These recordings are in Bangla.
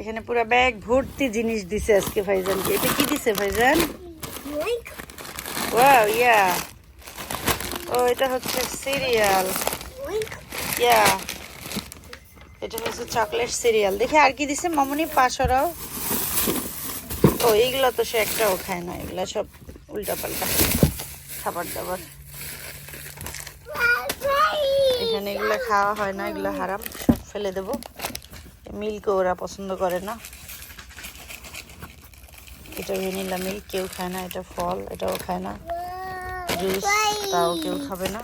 এখানে পুরো ব্যাগ ভর্তি জিনিস দিছে আজকে ভাইজানকে। এটা কি দিছে ভাইজান. ওয়াও ইয়া ও এটা হচ্ছে সিরিয়াল ইয়া এটা হচ্ছে চকলেট সিরিয়াল দেখে আর কি দিছে? মামনি পাশরাও ও এইগুলো তো সে একটাও খায় না। এগুলা সব উল্টা পাল্টা খাবার দাবার এখানে এগুলো খাওয়া হয় না এগুলো হারাম সব ফেলে দেব। মিল্কও ওরা পছন্দ করে না। এটা ভ্যানিলা মিল্ক কেউ খায় না এটা ফল এটাও খায় না। জুস তাও কেউ খাবে না।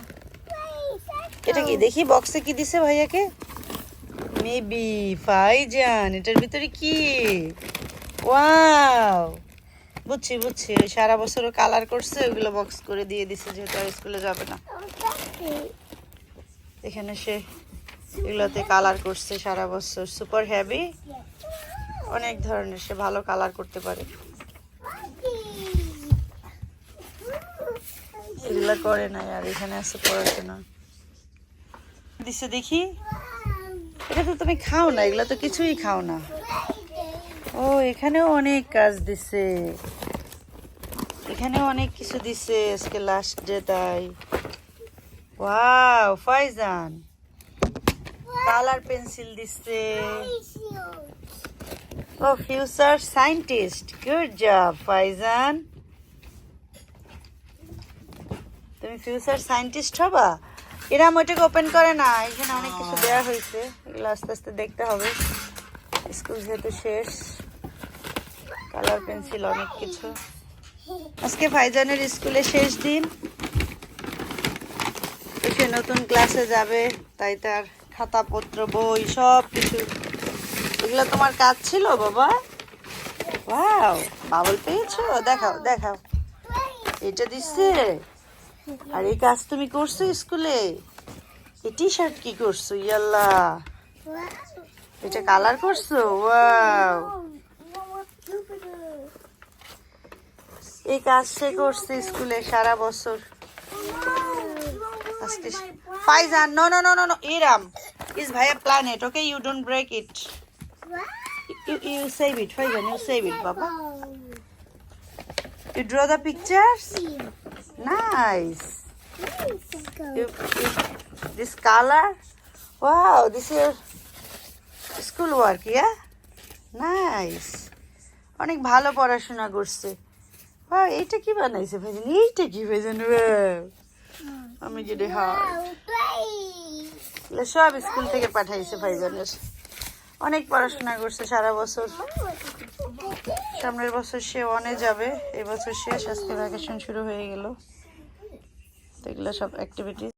এটা কি দেখি বক্সে কি দিছে ভাইয়াকে? মেবি ফাইজান এটার ভিতরে কি? ওয়াও বুঝছি বুঝছি ওই সারা বছর কালার করছে ওইগুলো বক্স করে দিয়ে দিছে যেহেতু আর স্কুলে যাবে না। এখানে সে এগুলোতে কালার করছে সারা বছর। সুপার হ্যাভি অনেক ধরনের, সে ভালো কালার করতে পারে। এগুলো করে না আর এখানে আছে পড়াশোনা। দিছে দেখি। এটা তো তুমি খাও না, এগুলো তো কিছুই খাও না। ও, এখানেও অনেক কাজ দিছে। এখানেও অনেক কিছু দিছে আজকে লাস্ট ডে তাই। ওয়াও ফাইজান। কালার পেন্সিল দিচ্ছে। ও future scientist good job Faizan তুমি ফিউচার সায়েন্টিস্ট হবা? এরাম ওইটাকে ওপেন করে না এখানে অনেক কিছু দেওয়া হয়েছে। এগুলো আস্তে আস্তে দেখতে হবে। স্কুল যেহেতু শেষ কালার পেন্সিল অনেক কিছু। আজকে ভাইজানের স্কুলে শেষ দিন। সে নতুন ক্লাসে যাবে তাই তার খাতাপত্র, বই সব কিছু এগুলো তোমার কাজ ছিল, বাবা? ওয়াও, বাবল পেয়েছ? দেখাও দেখাও। এটা দিচ্ছে? আর এই কাজ তুমি করছ স্কুলে? এই টি শার্ট কি করছ? ইয়াল্লা। এটা কালার করছ? ওয়াও। এই কাজ সে করছে স্কুলে সারা বছর। আজকে Faizan no no no no no Iram is ভাইয়া planet okay you don't break it you you save it Faizan you save it বাবা you draw the pictures nice you, you, this color wow this is your school work yeah nice অনেক ভালো পড়াশোনা করছে wow, এইটা কি বানাইছে ভাইজান এইটা কি ভাইজান Wow! আমি যদি হয় এগুলো সব স্কুল থেকে পাঠাইছে ভাইজানের অনেক পড়াশোনা করছে সারা বছর। সামনের বছর সে অনে যাবে এবছর বছর শেষ আজকে ভ্যাকেশন শুরু হয়ে গেল। এগুলো সব অ্যাক্টিভিটি